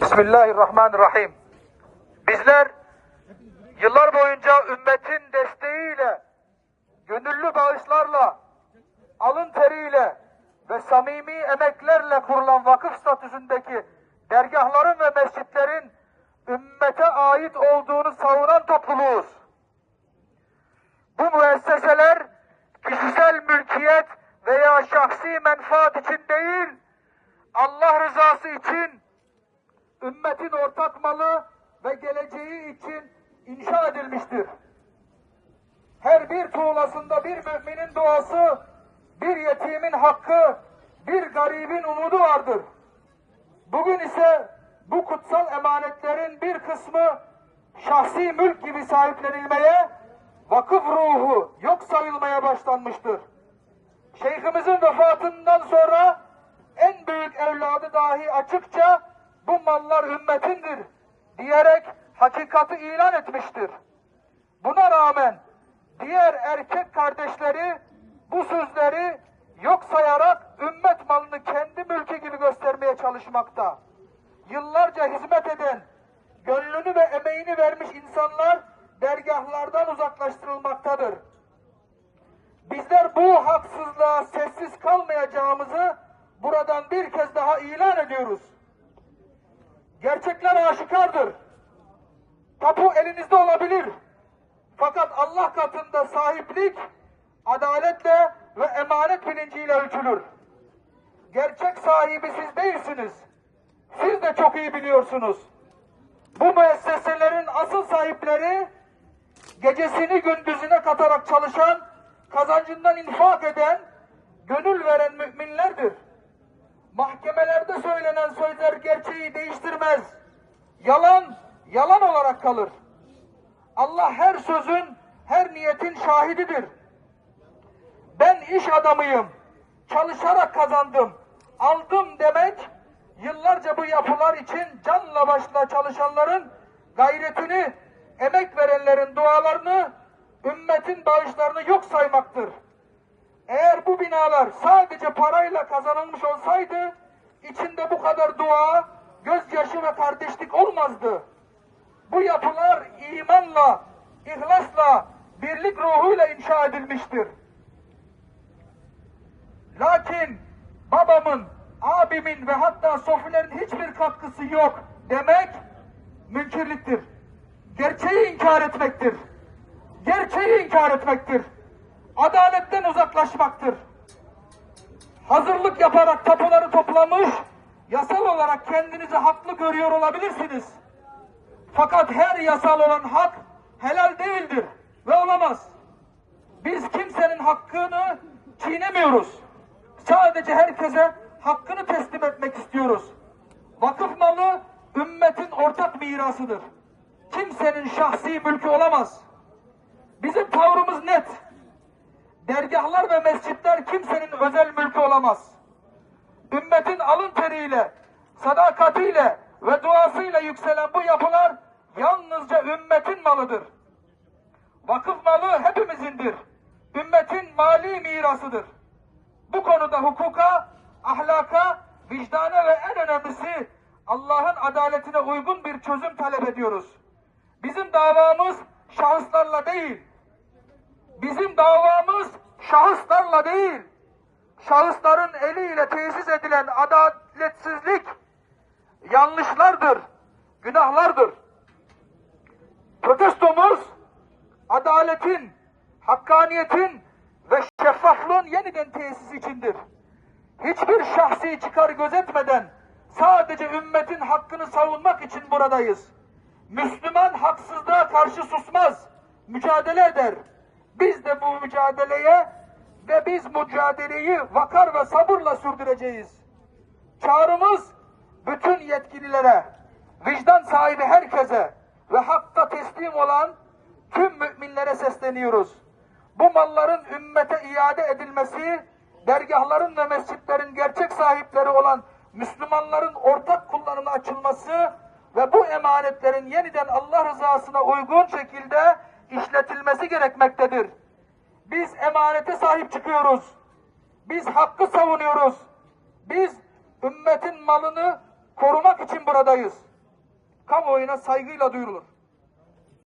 Bismillahirrahmanirrahim. Bizler yıllar boyunca ümmetin desteğiyle, gönüllü bağışlarla, alın teriyle ve samimi emeklerle kurulan vakıf statüsündeki dergahların ve mescitlerin ümmete ait olduğunu savunan topluluğuz. Bu müesseseler kişisel mülkiyet veya şahsi menfaat için değil, Allah rızası için ümmetin ortak malı ve geleceği için inşa edilmiştir. Her bir tuğlasında bir müminin duası, bir yetimin hakkı, bir garibin umudu vardır. Bugün ise bu kutsal emanetlerin bir kısmı şahsi mülk gibi sahiplenilmeye, vakıf ruhu yok sayılmaya başlanmıştır. Şeyhimizin vefatından sonra en büyük evladı dahi açıkça bu mallar ümmetindir diyerek hakikati ilan etmiştir. Buna rağmen diğer erkek kardeşleri bu sözleri yok sayarak ümmet malını kendi mülkü gibi göstermeye çalışmakta. Yıllarca hizmet eden, gönlünü ve emeğini vermiş insanlar dergahlardan uzaklaştırılmaktadır. Bizler bu haksızlığa sessiz kalmayacağımızı buradan bir kez daha ilan ediyoruz. Gerçekler aşikardır. Tapu elinizde olabilir. Fakat Allah katında sahiplik adaletle ve emanet bilinciyle ölçülür. Gerçek sahibi siz değilsiniz. Siz de çok iyi biliyorsunuz. Bu müesseselerin asıl sahipleri gecesini gündüzüne katarak çalışan, kazancından infak eden, gönül veren müminlerdir. Mahkemelerde söylenen sözler gerçeği değiştirmez. Yalan, yalan olarak kalır. Allah her sözün, her niyetin şahididir. Ben iş adamıyım, çalışarak kazandım, aldım demek, yıllarca bu yapılar için canla başla çalışanların gayretini, emek verenlerin dualarını, ümmetin bağışlarını yok saymaktır. Eğer bu binalar sadece parayla kazanılmış olsaydı, içinde bu kadar dua, gözyaşı ve kardeşlik olmazdı. Bu yapılar imanla, ihlasla, birlik ruhuyla inşa edilmiştir. Lakin babamın, abimin ve hatta sofilerin hiçbir katkısı yok demek münkirliktir. Gerçeği inkar etmektir. Gerçeği inkar etmektir. Adaletten uzaklaşmaktır. Hazırlık yaparak tapuları toplamış, yasal olarak kendinizi haklı görüyor olabilirsiniz. Fakat her yasal olan hak helal değildir ve olamaz. Biz kimsenin hakkını çiğnemiyoruz. Sadece herkese hakkını teslim etmek istiyoruz. Vakıf malı ümmetin ortak mirasıdır. Kimsenin şahsi mülkü olamaz. Bizim tavrımız net. Dergahlar ve mescitler kimsenin özel mülkü olamaz. Ümmetin alın teriyle, sadakatiyle ve duasıyla yükselen bu yapılar yalnızca ümmetin malıdır. Vakıf malı hepimizindir. Ümmetin mali mirasıdır. Bu konuda hukuka, ahlaka, vicdana ve en önemlisi Allah'ın adaletine uygun bir çözüm talep ediyoruz. Bizim davamız şahıslarla değil. Bizim davamız şahıslarla değil. Şahısların eliyle tesis edilen adaletsizlik yanlışlardır, günahlardır. Protestomuz adaletin, hakkaniyetin ve şeffaflığın yeniden tesisi içindir. Hiçbir şahsi çıkar gözetmeden sadece ümmetin hakkını savunmak için buradayız. Müslüman haksızlığa karşı susmaz, mücadele eder. Biz de bu mücadeleye ve biz mücadeleyi vakar ve sabırla sürdüreceğiz. Çağrımız bütün yetkililere, vicdan sahibi herkese ve hakka teslim olan tüm müminlere sesleniyoruz. Bu malların ümmete iade edilmesi, dergahların ve mescitlerin gerçek sahipleri olan Müslümanların ortak kullanıma açılması ve bu emanetlerin yeniden Allah rızasına uygun şekilde işletilmesi gerekmektedir. Biz emanete sahip çıkıyoruz. Biz hakkı savunuyoruz. Biz malını korumak için buradayız. Kamuoyuna saygıyla duyurulur.